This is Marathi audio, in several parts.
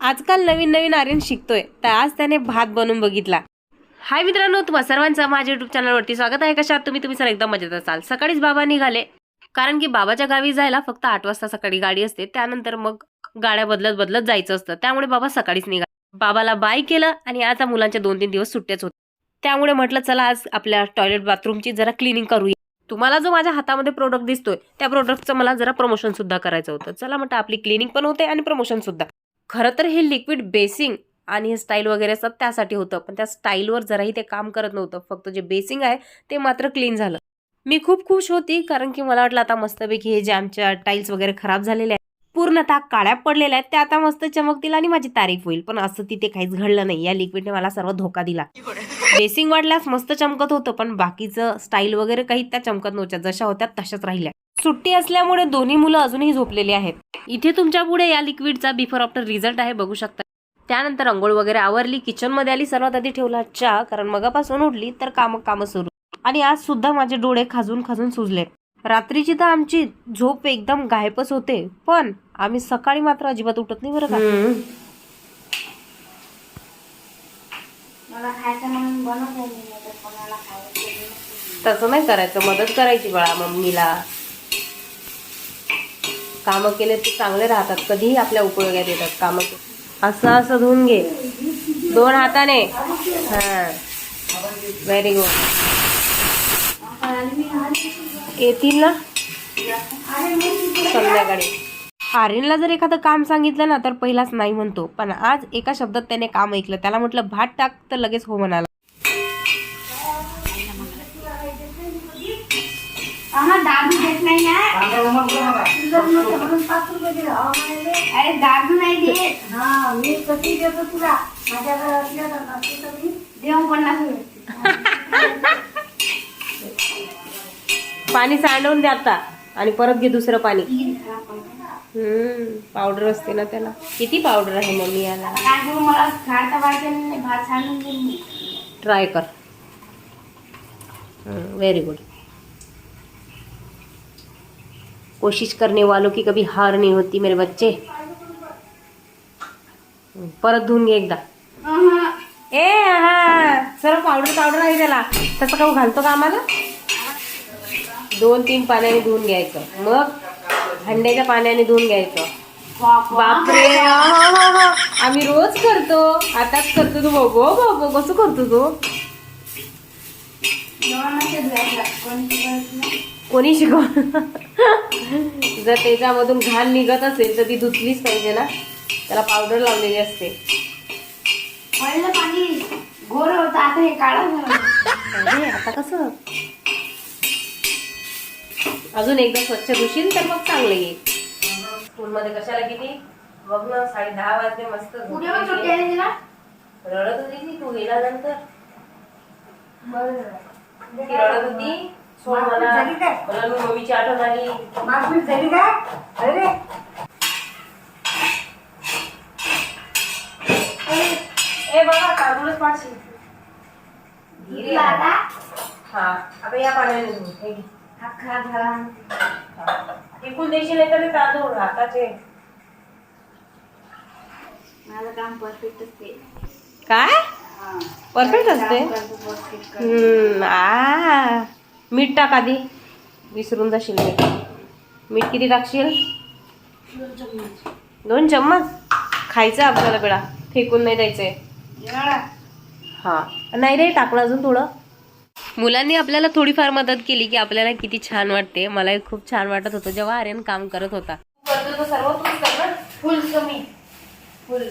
आजकाल नवीन नवीन आर्यन शिकतोय तर आज त्याने भात बनवून बघितला. हाय मित्रांनो तुम्हा सर्वांचं माझ्या युट्यूब चॅनलवरती स्वागत आहे. कशात तुम्ही? तुम्ही सर एकदम मजेत असाल. सकाळीच बाबा निघाले. कारण की बाबाच्या गावी जायला फक्त आठ वाजता सकाळी गाडी असते. त्यानंतर मग गाड्या बदलत बदलत जायचं असतं. त्यामुळे बाबा सकाळीच निघा बाबाला बाय केलं आणि आता मुलांच्या दोन तीन दिवस सुट्ट्याच होते. त्यामुळे म्हटलं चला आज आपल्या टॉयलेट बाथरूमची जरा क्लिनिंग करूया. तुम्हाला जो माझ्या हातामध्ये प्रोडक्ट दिसतोय त्या प्रोडक्टचं मला जरा प्रमोशन सुद्धा करायचं होतं. चला म्हटलं आपली क्लिनिंग पण होते आणि प्रमोशन सुद्धा. खरं तर हे लिक्विड बेसिंग आणि हे स्टाईल वगैरे असतात त्यासाठी होतं पण त्या स्टाईलवर जराही ते काम करत नव्हतं. फक्त जे बेसिंग आहे ते मात्र क्लीन झालं. मी खूप खुश होती कारण की मला वाटलं आता मस्तपैकी हे जे आमच्या टाईल्स वगैरे खराब झालेले आहेत पूर्णतः काळ्या पडलेल्या आहेत त्या आता मस्त चमकतील आणि माझी तारीफ होईल. पण असं तिथे काहीच घडलं नाही. या लिक्विडने मला सर्व धोका दिला. बेसिंग वाढल्यास मस्त चमकत होतं पण बाकीचं स्टाईल वगैरे काही त्या चमकत नव्हत्या. जशा होत्या तशाच राहिल्या. सुट्टी असल्यामुळे दोन्ही मुलं अजूनही झोपलेली आहेत. इथे तुमच्यापुढे या लिक्विडचा बिफोर आफ्टर रिझल्ट आहे बघू शकता. त्यानंतर अंघोळ वगैरे आवरली किचनमध्ये आली सर्वात आधी ठेवला चहा कारण मगापासून उठली तर काम काम सुरू. आणि आज सुद्धा माझे डोळे खाजून खाजून सुजले रात्रीची तर आमची झोप एकदम गायबच होते पण आम्ही सकाळी मात्र अजिबात उठत नाही बरं का. तसं नाही करायचं मदत करायची बाळा मम्मीला. कामं केले ते चांगले राहतात कधीही आपल्या उपयोगात येतात कामं. असं असं धुवून घे. दोन हाताने. हा. व्हेरी गुड येतील ना? संध्याकाळी. आर्यनला जर एखादं काम सांगितलं ना तर पहिलाच नाही म्हणतो. पण आज एका शब्दात त्याने काम ऐकलं. त्याला म्हटलं भात टाक तर लगेच हो म्हणाला. देत नाही ना अरे नाही देत. हा मी कशी देतो. तुला माझ्याकडे असल्या तर नसते तर मी देऊ पन्नास रुपये. पाणी सांडवून द्या आता. आणि परत घे दुसरं पाणी. हम्म पावडर असते ना त्याला. किती पावडर आहे मम्मी याला? काय करू मला भात सांडून देईन मी. ट्राय कर. व्हेरी गुड कोशिश करने वालों की कभी हार नहीं होती मेरे बच्चे। परत धुवून घे एकदा। अहं. ए हा सर्व पावडर पावडर आहे त्याला. तसं काऊ घालतो का आम्हाला? दोन तीन पाण्याने धुवून घ्यायचं. मग हंड्याच्या पाण्याने धुवून घ्यायचं. बाप- बापरे हा, हा, हा, हा. आम्ही रोज करतो. आताच करतो तू बघो बघो कसं करतो तू. कोणी? शिकव जर त्याच्यामधून घाण निघत असेल तर ती धुतलीच पाहिजे ना. त्याला पावडर लावलेली असते. पाणी गोर होतं आता हे काळं कसं? अजून एकदा स्वच्छ धुशील तर मग चांगलं येईल. स्कूलमध्ये कशाला किती? बघ ना साडे दहा वाजले मस्त रडत होती ती तू गेल्यानंतर? रडत होती? झाली काय? मला मी मम्मीची आठवण आली. मागणी झाली का अरे. ए बाबा पाडशील. आता हा. आता या पाण्याने धुवून हे घे. हा खराब झाला हा. फेकून देशील नाही तर तांदूळ हाताचे माझं काम परफेक्ट असते. काय? परफेक्ट असते? परफेक्ट आ. मीठ टाक आधी. विसरून जाशील मीठ मीठ किती टाकशील? दोन चम्मच. खायचं आपल्याला बेळा. फेकून नाही द्यायचंय. हा. नाही रे टाकलं अजून थोडं. मुलांनी आपल्याला थोडीफार मदत केली की आपल्याला किती छान वाटते. मला खूप छान वाटत होतं जेव्हा आर्यन काम करत होता. फुल कमी फुल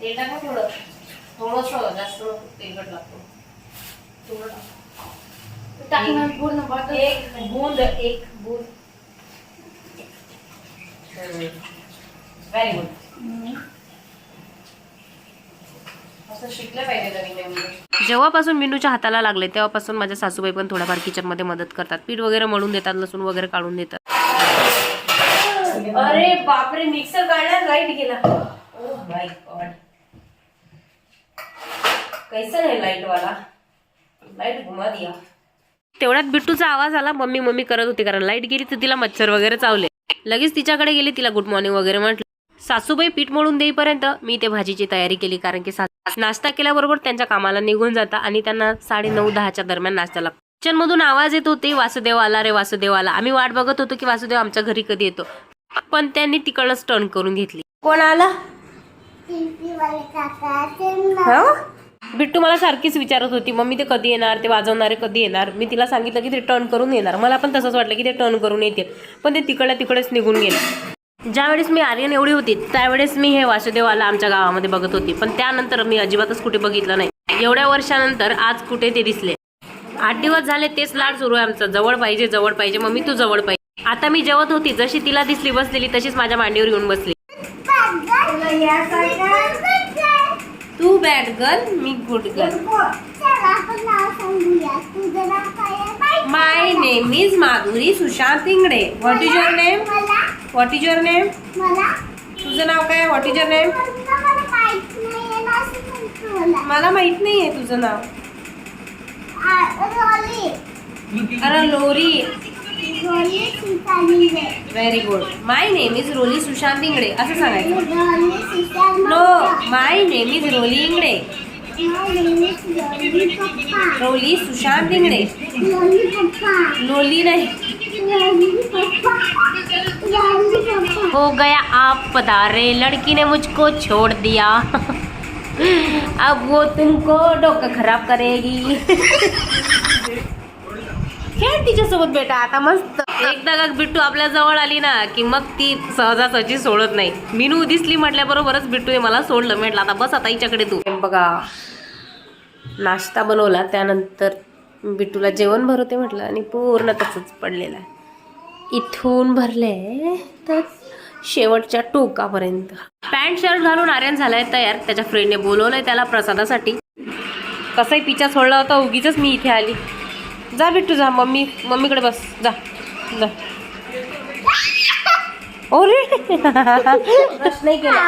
तेल थोडं. थोडंसं जास्त तेलकट लागतो. थोडं टाक. टाकून पूर्ण बॉटल एक बूंद एक बूंद. व्हेरी गुड असं शिकलं पाहिजे नवीन नवीन जेव्हापासून मिनूच्या हाताला लागले तेव्हापासून माझ्या सासूबाई पण थोड्याफार किचनमध्ये मदत करतात. पीठ वगैरे मळून देतात लसूण वगैरे काढून देतात. अरे बापरे मिक्सर काढला लाइट गेला. माय गॉड कैसा है लाइट वाला? लाइट घुमा दिया. तेवढ्यात बिट्टूचा आवाज आला मम्मी मम्मी करत होती कारण लाइट गेली तर तिला मच्छर वगैरे चावले. लगेच तिच्याकडे गेली तिला गुड मॉर्निंग वगैरे म्हटलं. सासूबाई पीठ मळून देईपर्यंत मी ते भाजीची तयारी केली कारण की सास- नाश्ता केल्याबरोबर त्यांच्या कामाला निघून जाता आणि त्यांना साडे नऊ दहाच्या दरम्यान नाश्ता लागतो. किचन मधून आवाज येत होते वासुदेव आला रे वासुदेव आला. आम्ही वाट बघत होतो की वासुदेव आमच्या घरी कधी येतो. पण त्यांनी तिकडच टर्न करून घेतली. कोण आला? वाले काका ते हो? बिट्टू मला सारखीच विचारत होती मम्मी ते कधी येणार? ते वाजवणारे कधी येणार? मी तिला सांगितलं की ते टर्न करून येणार. मला पण तसंच वाटलं की ते टर्न करून येतील. पण ते तिकडल्या तिकडेच निघून गेले. ज्यावेळेस मी आर्यन एवढी होती त्यावेळेस मी हे वासुदेवाला आमच्या गावामध्ये बघत होती. पण त्यानंतर मी अजिबातच कुठे बघितलं नाही. एवढ्या वर्षानंतर आज कुठे ते दिसले. आठ दिवस झाले तेच लाड सुरू आहे आमचं. जवळ पाहिजे जवळ पाहिजे. मम्मी तू जवळ पाहिजे. आता मी जेवत होती. जशी तिला दिसली बसलेली तशीच माझ्या मांडीवर येऊन बसली. तू bad girl me good girl my name is Madhuri Sushant Ingade what is your name what is your name तुझं नाव काय? व्हॉट इज युअर नेम मला माहीत नाहीये तुझं नाव. अरे Lori. Very good my name is Roli Sushant Ingade असं सांगायचं no my name is Roli Ingade Roli Sushant Ingade Loli नाही हो गया आप पधारे लड़की ने मुझको छोड़ दिया अब वो तुमको डोकं खराब करेगी खेळ तिच्यासोबत बेटा आता मस्त. एकदा का बिट्टू आपल्या जवळ आली ना की मग ती सहजासहजी सोडत नाही. मिनू दिसली म्हटल्याबरोबरच बिट्टूने मला सोडलं. म्हटलं आता बस आता हिच्याकडे तू. बघा नाश्ता बनवला त्यानंतर बिट्टूला जेवण भरवते म्हटलं आणि पूर्ण तसंच पडलेलं आहे. इथून भरले तर शेवटच्या टोकापर्यंत. पॅन्ट शर्ट घालून आर्यन झालाय तयार. त्याच्या फ्रेंडने बोलवलंय त्याला प्रसादासाठी. कसाही पिचा सोडला होता उगीच मी इथे आली. जा बिट्टू जा. मम्मी मम्मीकडे बस. जा. जा. ओरे ब्रश नाही केला.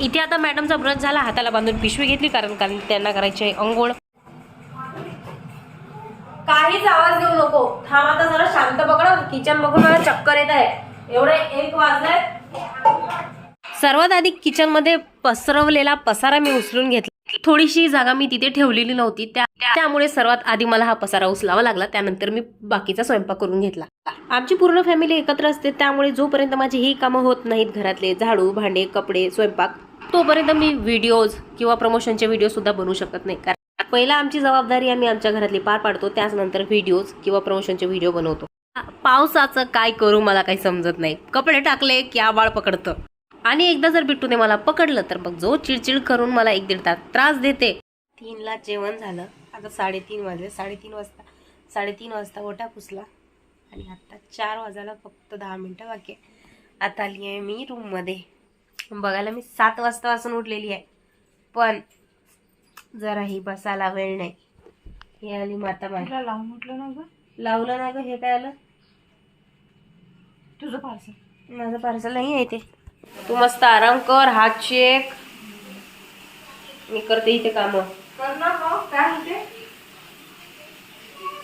इथे आता मॅडमचा ब्रश झाला हाताला बांधून पिशवी घेतली कारण कारण त्यांना करायची आहे अंघोळ. काहीच आवाज देऊ नको. थांब आता जरा शांत पकड. किचन बघून मला चक्कर येत आहे. एवढे एक वाजलाय सर्वात आधी किचनमध्ये पसरवलेला पसारा मी उचलून घेतला. थोडीशी जागा मी तिथे ठेवलेली नव्हती. त्या त्यामुळे सर्वात आधी मला हा पसारा उचलावा लागला. त्यानंतर मी बाकीचा स्वयंपाक करून घेतला. आमची पूर्ण फॅमिली एकत्र असते. त्यामुळे जोपर्यंत माझी ही कामं होत नाहीत घरातले झाडू भांडे कपडे स्वयंपाक तोपर्यंत मी व्हिडिओज किंवा प्रमोशनचे व्हिडिओ सुद्धा बनवू शकत नाही. कारण पहिला आमची जबाबदारी आम्ही आमच्या घरातली पार पाडतो त्याचनंतर व्हिडिओज किंवा प्रमोशनचे व्हिडिओ बनवतो. पावसाचं काय करू मला काही समजत नाही. कपडे टाकले की आबाळ पकडतं. आणि एकदा जर बिट्टूने मला पकडलं तर मग जो चिडचिड करून मला एक दीड तास त्रास देते. तीनला जेवण झालं. आता साडेतीन वाजले. साडेतीन वाजता साडेतीन वाजता ओटा पुसला. आणि आता चार वाजायला फक्त दहा मिनटं बाकी आहे. आता आली आहे मी रूममध्ये बघायला मी सात वाजतापासून उठलेली आहे. पण जराही बसायला वेळ नाही. हे आली माता माय लावून म्हटलं ना ग. लावलं ना ग हे काय आलं? तुझं पार्सल माझं पार्सल नाही आहे ते तू मस्त आराम कर हात चेक मी करते इथे काम. कर ना मग काय होते?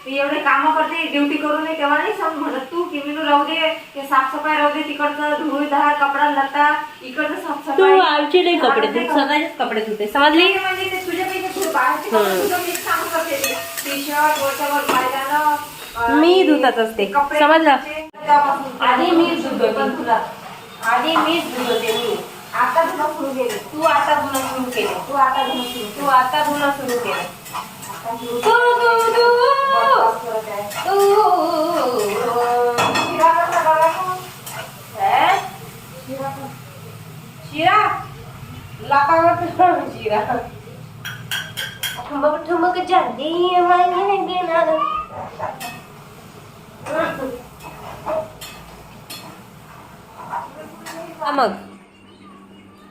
मी एवढे काम करते ड्युटी करू नये तेव्हा नाही सांग म्हणत तू की मी राहू दे ते साफसफाई राहू दे तिकडचं धुळ दहा कपडा लता इकडचं तू साफसफाई आमचे नाही कपडे धुत सगळ्याच कपडे. धुते समजली? म्हणजे ते मी धुतच असते समजलं? आधी मीच धुत पण होते तुला. आधी मीच मी. आता धुणं सुरू केले. तू आता धुणं सुरू केलं. तू आता धुणं सुरू तू आता धुणं सुरू केलं. शिरा? हे? शिरा. ठुमक ठुमक जाती हा मग.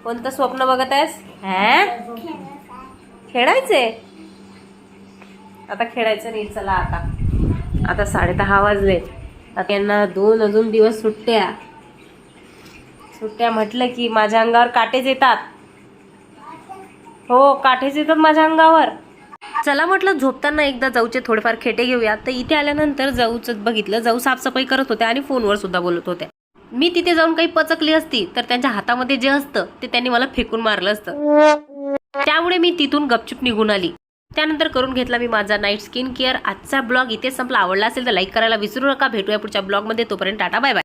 कोणतं स्वप्न बघत आहेस? हा? खेळायचंय? आता खेळायचं नाही चला आता. आता साडे दहा वाजले. आता यांना दोन अजून दिवस सुट्ट्या. सुट्ट्या म्हटलं की माझ्या अंगावर काटेच येतात. हो काठीच येतात माझ्या अंगावर. चला म्हटलं झोपताना एकदा जाऊचे थोडेफार खेटे घेऊया. तर इथे आल्यानंतर जाऊच बघितलं जाऊ साफसफाई करत होत्या आणि फोनवर सुद्धा बोलत होत्या. मी तिथे जाऊन काही पचकली असती तर त्यांच्या हातामध्ये जे असतं ते त्यांनी मला फेकून मारलं असतं. त्यामुळे मी तिथून गपचूप निघून आली. त्यानंतर करून घेतला मी माझा नाईट स्किन केअर आजचा ब्लॉग इथे संपला. आवडला असेल तर लाईक करायला विसरू नका. भेटूया पुढच्या ब्लॉगमध्ये. तोपर्यंत टाटा बाय बाय